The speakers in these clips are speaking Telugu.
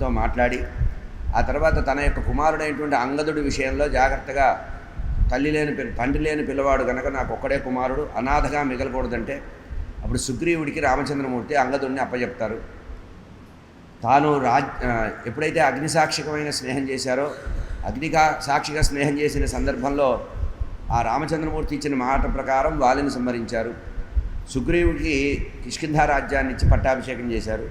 తో మాట్లాడి ఆ తర్వాత తన యొక్క కుమారుడైనటువంటి అంగదుడి విషయంలో జాగ్రత్తగా తల్లి లేని తండ్రి లేని పిల్లవాడు కనుక నాకు ఒక్కడే కుమారుడు అనాథగా మిగలకూడదంటే అప్పుడు సుగ్రీవుడికి రామచంద్రమూర్తి అంగదుడిని అప్పచెప్తారు తాను రాజ్ ఎప్పుడైతే అగ్నిసాక్షికమైన స్నేహం చేశారో అగ్నిగా సాక్షిగా స్నేహం చేసిన సందర్భంలో ఆ రామచంద్రమూర్తి ఇచ్చిన మాట ప్రకారం వాలిని సంహరించారు. సుగ్రీవుడికి కిష్కింధా రాజ్యాన్ని ఇచ్చి పట్టాభిషేకం చేశారు.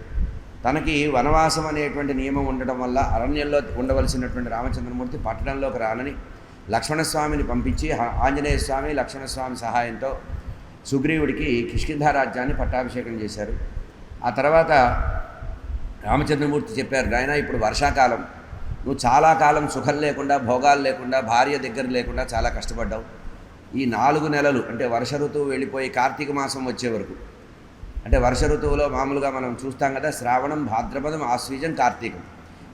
తనకి వనవాసం అనేటువంటి నియమం ఉండటం వల్ల అరణ్యంలో ఉండవలసినటువంటి రామచంద్రమూర్తి పట్టణంలోకి రానని లక్ష్మణస్వామిని పంపించి ఆంజనేయ స్వామి లక్ష్మణస్వామి సహాయంతో సుగ్రీవుడికి కిష్కింధారాజ్యాన్ని పట్టాభిషేకం చేశారు. ఆ తర్వాత రామచంద్రమూర్తి చెప్పారు నాయన ఇప్పుడు వర్షాకాలం. నువ్వు చాలా కాలం సుఖం లేకుండా భోగాలు లేకుండా భార్య దగ్గర లేకుండా చాలా కష్టపడ్డావు. ఈ నాలుగు నెలలు అంటే వర్ష ఋతువు వెళ్ళిపోయి కార్తీక మాసం వచ్చే వరకు అంటే వర్ష ఋతువులో మామూలుగా మనం చూస్తాం కదా శ్రావణం భాద్రపదం ఆశ్వీజం కార్తీకం.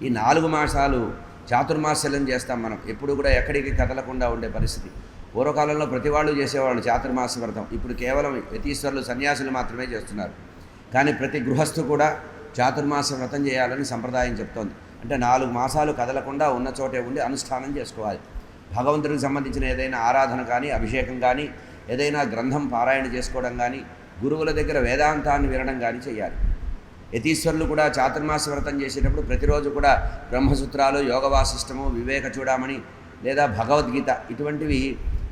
ఈ నాలుగు మాసాలు చాతుర్మాస్యం చేస్తాం మనం. ఎప్పుడు కూడా ఎక్కడికి కదలకుండా ఉండే పరిస్థితి. పూర్వకాలంలో ప్రతి వాళ్ళు చేసేవాళ్ళు చాతుర్మాస వ్రతం. ఇప్పుడు కేవలం యతీశ్వరులు సన్యాసులు మాత్రమే చేస్తున్నారు. కానీ ప్రతి గృహస్థు కూడా చాతుర్మాస వ్రతం చేయాలని సంప్రదాయం చెప్తోంది. అంటే నాలుగు మాసాలు కదలకుండా ఉన్న చోటే ఉండి అనుష్ఠానం చేసుకోవాలి. భగవంతుడికి సంబంధించిన ఏదైనా ఆరాధన కానీ అభిషేకం కానీ ఏదైనా గ్రంథం పారాయణ చేసుకోవడం కానీ గురువుల దగ్గర వేదాంతాన్ని వినడం కానీ చేయాలి. యతీశ్వరులు కూడా చాతుర్మాస వ్రతం చేసేటప్పుడు ప్రతిరోజు కూడా బ్రహ్మసూత్రాలు యోగవాసిష్టము వివేక చూడమని లేదా భగవద్గీత ఇటువంటివి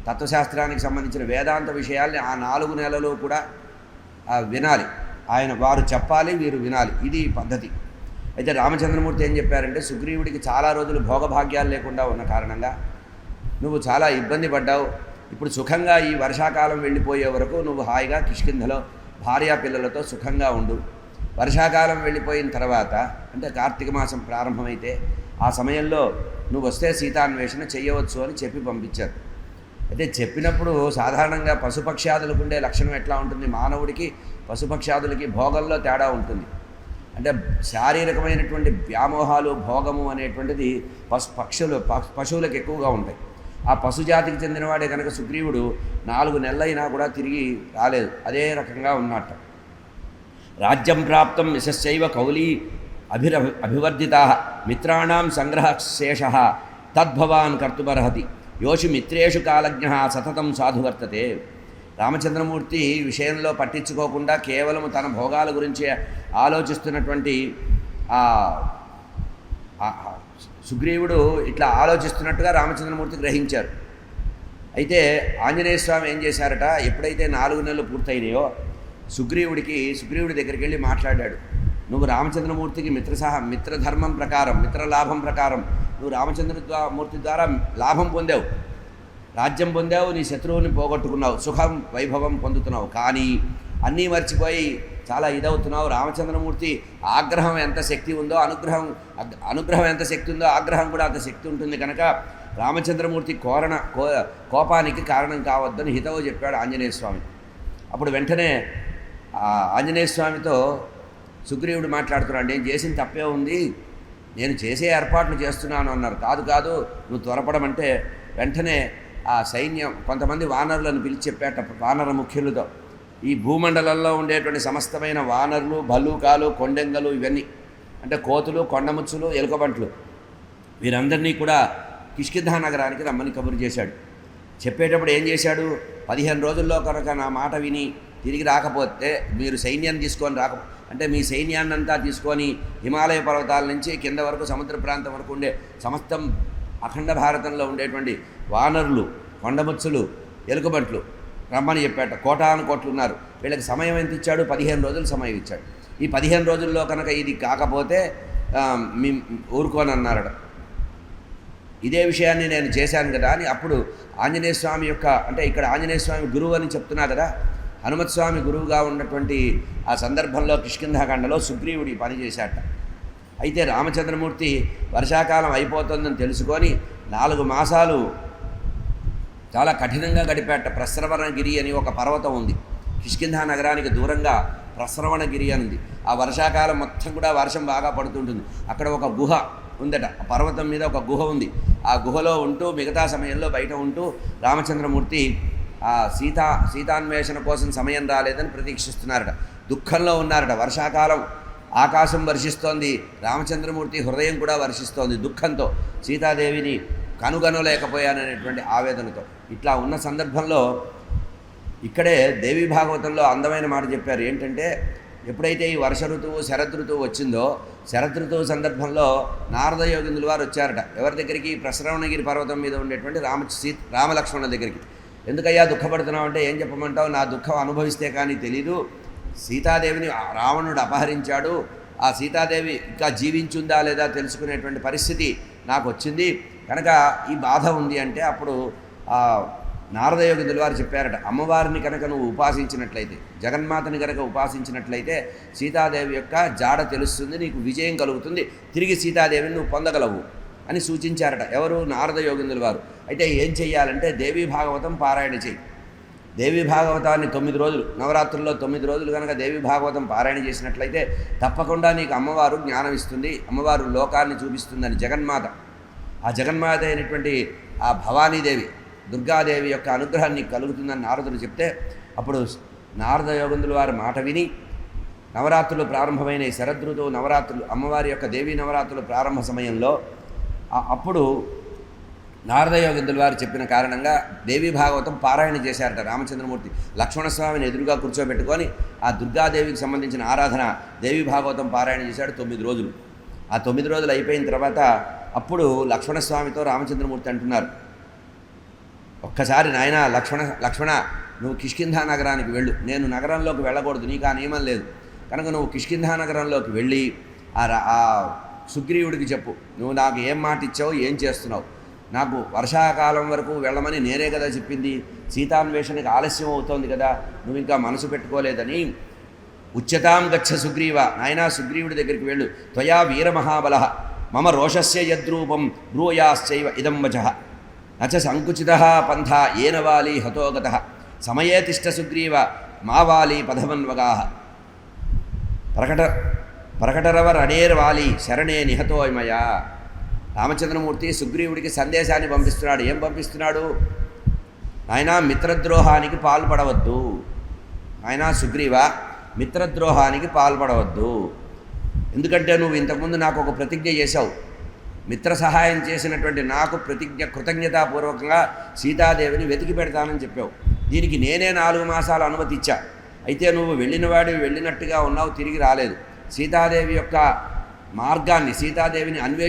తత్వశాస్త్రానికి సంబంధించిన వేదాంత విషయాల్ని ఆ నాలుగు నెలలు కూడా వినాలి. ఆయన వారు చెప్పాలి వీరు వినాలి. ఇది పద్ధతి. అయితే రామచంద్రమూర్తి ఏం చెప్పారంటే సుగ్రీవుడికి చాలా రోజులు భోగభాగ్యాలు లేకుండా ఉన్న కారణంగా నువ్వు చాలా ఇబ్బంది పడ్డావు ఇప్పుడు సుఖంగా ఈ వర్షాకాలం వెళ్ళిపోయే వరకు నువ్వు హాయిగా కిష్కింధలో భార్యా పిల్లలతో సుఖంగా ఉండు. వర్షాకాలం వెళ్ళిపోయిన తర్వాత అంటే కార్తీక మాసం ప్రారంభమైతే ఆ సమయంలో నువ్వు వస్తే సీతాన్వేషణ చేయవచ్చు అని చెప్పి పంపించారు. అయితే చెప్పినప్పుడు సాధారణంగా పశుపక్ష్యాదులకు ఉండే లక్షణం ఎట్లా ఉంటుంది? మానవుడికి పశుపక్ష్యాదులకి భోగంలో తేడా ఉంటుంది. అంటే శారీరకమైనటువంటి వ్యామోహాలు భోగము అనేటువంటిది పశు పక్షులు ప- పశువులకు ఎక్కువగా ఉంటాయి. ఆ పశుజాతికి చెందినవాడే కనుక సుగ్రీవుడు నాలుగు నెలలైనా కూడా తిరిగి రాలేదు. అదే రకంగా ఉన్నట్ట. రాజ్యం ప్రాప్తం యశస్సైవ కౌలీ అభిర అభివర్ధితా మిత్రాణం సంగ్రహశేష తద్భవాన్ కర్తుమర్హతి యోషు మిత్రేషు కాలజ్ఞ సతతం సాధువర్తతే రామచంద్రమూర్తి విషయంలో పట్టించుకోకుండా కేవలం తన భోగాల గురించి ఆలోచిస్తున్నటువంటి ఆ సుగ్రీవుడు ఇట్లా ఆలోచిస్తున్నట్టుగా రామచంద్రమూర్తి గ్రహించారు. అయితే ఆంజనేయ స్వామి ఏం చేశారట? ఎప్పుడైతే నాలుగు నెలలు పూర్తయినాయో సుగ్రీవుడికి సుగ్రీవుడి దగ్గరికి వెళ్ళి మాట్లాడాడు. నువ్వు రామచంద్రమూర్తికి మిత్ర సహ మిత్రధర్మం ప్రకారం మిత్రలాభం ప్రకారం నువ్వు రామచంద్ర మూర్తి ద్వారా లాభం పొందావు. రాజ్యం పొందావు నీ శత్రువుని పోగొట్టుకున్నావు సుఖం వైభవం పొందుతున్నావు. కానీ అన్నీ మర్చిపోయి చాలా ఇదవుతున్నావు. రామచంద్రమూర్తి ఆగ్రహం ఎంత శక్తి ఉందో అనుగ్రహం అనుగ్రహం ఎంత శక్తి ఉందో ఆగ్రహం కూడా అంత శక్తి ఉంటుంది కనుక రామచంద్రమూర్తి కోరణ కో కోపానికి కారణం కావద్దని హితవు చెప్పాడు ఆంజనేయ స్వామి. అప్పుడు వెంటనే ఆంజనేయ స్వామితో సుగ్రీవుడు మాట్లాడుతున్నాడు నేను చేసిన తప్పే ఉంది. నేను చేసే ఏర్పాట్లు చేస్తున్నాను అన్నారు. కాదు కాదు నువ్వు త్వరపడమంటే వెంటనే ఆ సైన్యం కొంతమంది వానరులను పిలిచి చెప్పాట వానర ముఖ్యులతో ఈ భూమండలంలో ఉండేటువంటి సమస్తమైన వానరులు భల్లూకాలు కొండెంగలు ఇవన్నీ అంటే కోతులు కొండముచ్చులు ఎలుకబంట్లు వీరందరినీ కూడా కిష్కింధా నగరానికి రమ్మని కబురు చేశాడు. చెప్పేటప్పుడు ఏం చేశాడు? పదిహేను రోజుల్లో కనుక నా మాట విని తిరిగి రాకపోతే మీరు సైన్యాన్ని తీసుకొని రాక అంటే మీ సైన్యాన్ని అంతా తీసుకొని హిమాలయ పర్వతాల నుంచి కింద వరకు సముద్ర ప్రాంతం వరకు ఉండే సమస్తం అఖండ భారతంలో ఉండేటువంటి వానరులు కొండముచ్చులు ఎలుకబంట్లు రమ్మని చెప్పాట. కోటాను కోట్లు ఉన్నారు. వీళ్ళకి సమయం ఎంత ఇచ్చాడు? పదిహేను రోజులు సమయం ఇచ్చాడు. ఈ పదిహేను రోజుల్లో కనుక ఇది కాకపోతే ఆ, మీ ఊరుకోనన్నారట. ఇదే విషయాన్ని నేను చేశాను కదా అని అప్పుడు ఆంజనేయ స్వామి యొక్క అంటే ఇక్కడ ఆంజనేయ స్వామి గురువు అని చెప్తున్నా కదా హనుమత్ స్వామి గురువుగా ఉన్నటువంటి ఆ సందర్భంలో కిష్కింధాఖండలో సుగ్రీవుడి పని చేశాట. అయితే రామచంద్రమూర్తి వర్షాకాలం అయిపోతుందని తెలుసుకొని నాలుగు మాసాలు చాలా కఠినంగా గడిపేట ప్రస్రవణగిరి అని ఒక పర్వతం ఉంది. కిష్కింధా నగరానికి దూరంగా ప్రస్రవణగిరి అని ఉంది. ఆ వర్షాకాలం మొత్తం కూడా వర్షం బాగా పడుతుంటుంది. అక్కడ ఒక గుహ ఉందట. పర్వతం మీద ఒక గుహ ఉంది. ఆ గుహలో ఉంటూ మిగతా సమయంలో బయట ఉంటూ రామచంద్రమూర్తి ఆ సీతా సీతాన్వేషణ కోసం సమయం రాలేదని ప్రతీక్షిస్తున్నారట. దుఃఖంలో ఉన్నారట. వర్షాకాలం ఆకాశం వర్షిస్తోంది. రామచంద్రమూర్తి హృదయం కూడా వర్షిస్తోంది దుఃఖంతో. సీతాదేవిని కనుగొనలేకపోయాననేటువంటి ఆవేదనతో. ఇట్లా ఉన్న సందర్భంలో ఇక్కడే దేవి భాగవతంలో అందమైన మాట చెప్పారు. ఏంటంటే ఎప్పుడైతే ఈ వర్ష ఋతువు శరద్ ఋతువు వచ్చిందో శరద్ ఋతువు సందర్భంలో నారద యోగిందుల వారు వచ్చారట. ఎవరి దగ్గరికి? ప్రసరవణగిరి పర్వతం మీద ఉండేటువంటి రామ సీ రామలక్ష్మణుల దగ్గరికి. ఎందుకయ్యా దుఃఖపడుతున్నావు అంటే ఏం చెప్పమంటావు? నా దుఃఖం అనుభవిస్తే కానీ తెలీదు. సీతాదేవిని రావణుడు అపహరించాడు. ఆ సీతాదేవి ఇంకా జీవించుందా లేదా తెలుసుకునేటువంటి పరిస్థితి నాకు వచ్చింది. కనుక ఈ బాధ ఉంది అంటే అప్పుడు ఆ నారదయోగిదుల వారు చెప్పారట అమ్మవారిని కనుక నువ్వు ఉపాసించినట్లయితే జగన్మాతని కనుక ఉపాసించినట్లయితే సీతాదేవి యొక్క జాడ తెలుస్తుంది నీకు విజయం కలుగుతుంది తిరిగి సీతాదేవిని నువ్వు పొందగలవు అని సూచించారట. ఎవరు? నారద యోగిందుల వారు అయితే ఏం చెయ్యాలంటే దేవీ భాగవతం పారాయణ చేయి దేవి భాగవతాన్ని తొమ్మిది రోజులు నవరాత్రుల్లో తొమ్మిది రోజులు కనుక దేవి భాగవతం పారాయణ చేసినట్లయితే తప్పకుండా నీకు అమ్మవారు జ్ఞానం ఇస్తుంది అమ్మవారు లోకాన్ని చూపిస్తుందని జగన్మాత ఆ జగన్మాత అయినటువంటి ఆ భవానీదేవి దుర్గాదేవి యొక్క అనుగ్రహాన్ని కలుగుతుందని నారదుడు చెప్తే అప్పుడు నారద యోగందులు వారి మాట విని నవరాత్రులు ప్రారంభమైన ఈ శరదృతువు నవరాత్రులు అమ్మవారి యొక్క దేవీ నవరాత్రులు ప్రారంభ సమయంలో అప్పుడు అప్పుడు నారదయోగిందుల వారు చెప్పిన కారణంగా దేవి భాగవతం పారాయణ చేశారట రామచంద్రమూర్తి. లక్ష్మణస్వామిని ఎదురుగా కూర్చోబెట్టుకొని ఆ దుర్గాదేవికి సంబంధించిన ఆరాధన దేవి భాగవతం పారాయణ చేశాడు తొమ్మిది రోజులు. ఆ తొమ్మిది రోజులు అయిపోయిన తర్వాత అప్పుడు లక్ష్మణస్వామితో రామచంద్రమూర్తి అంటున్నారు ఒక్కసారి నాయన లక్ష్మణ లక్ష్మణ నువ్వు కిష్కింధా నగరానికి వెళ్ళు. నేను నగరంలోకి వెళ్ళకూడదు నీకు ఆ నియమం లేదు. కనుక నువ్వు కిష్కింధా నగరంలోకి వెళ్ళి ఆ రా- ఆ సుగ్రీవుడికి చెప్పు. నువ్వు నాకు ఏం మాట ఇచ్చావు ఏం చేస్తున్నావు? నాకు వర్షాకాలం వరకు వెళ్ళమని నేనే కదా చెప్పింది. సీతాన్వేషణకి ఆలస్యం అవుతోంది కదా నువ్వు ఇంకా మనసు పెట్టుకోలేదని. ఉచ్యతాం గచ్చ సుగ్రీవ నాయనా సుగ్రీవుడి దగ్గరికి వెళ్ళు. త్వయా వీరమహాబల మమ రోషస్య యద్రూపం బ్రూయాశ్చైవ ఇదం వచ నచ సంకుచిత పంథ ఏన వాలి హతోగత సమయే తిష్ట సుగ్రీవ మా వాలి పదమన్వగా ప్రకట ప్రకటరవ రణేర్వాలి శరణే నిహతోమయా రామచంద్రమూర్తి సుగ్రీవుడికి సందేశాన్ని పంపిస్తున్నాడు। ఏం పంపిస్తున్నాడు? ఆయన మిత్రద్రోహానికి పాల్పడవద్దు। ఆయన సుగ్రీవ మిత్రద్రోహానికి పాల్పడవద్దు। ఎందుకంటే నువ్వు ఇంతకుముందు నాకు ఒక ప్రతిజ్ఞ చేశావు. మిత్ర సహాయం చేసినటువంటి నాకు ప్రతిజ్ఞ కృతజ్ఞతాపూర్వకంగా సీతాదేవిని వెతికి పెడతానని చెప్పావు. దీనికి నేనే నాలుగు మాసాలు అనుమతి ఇచ్చా అయితే నువ్వు వెళ్ళినవాడి వెళ్ళినట్టుగా ఉన్నావు తిరిగి రాలేదు. సీతాదేవి యొక్క మార్గాన్ని సీతాదేవిని అన్వే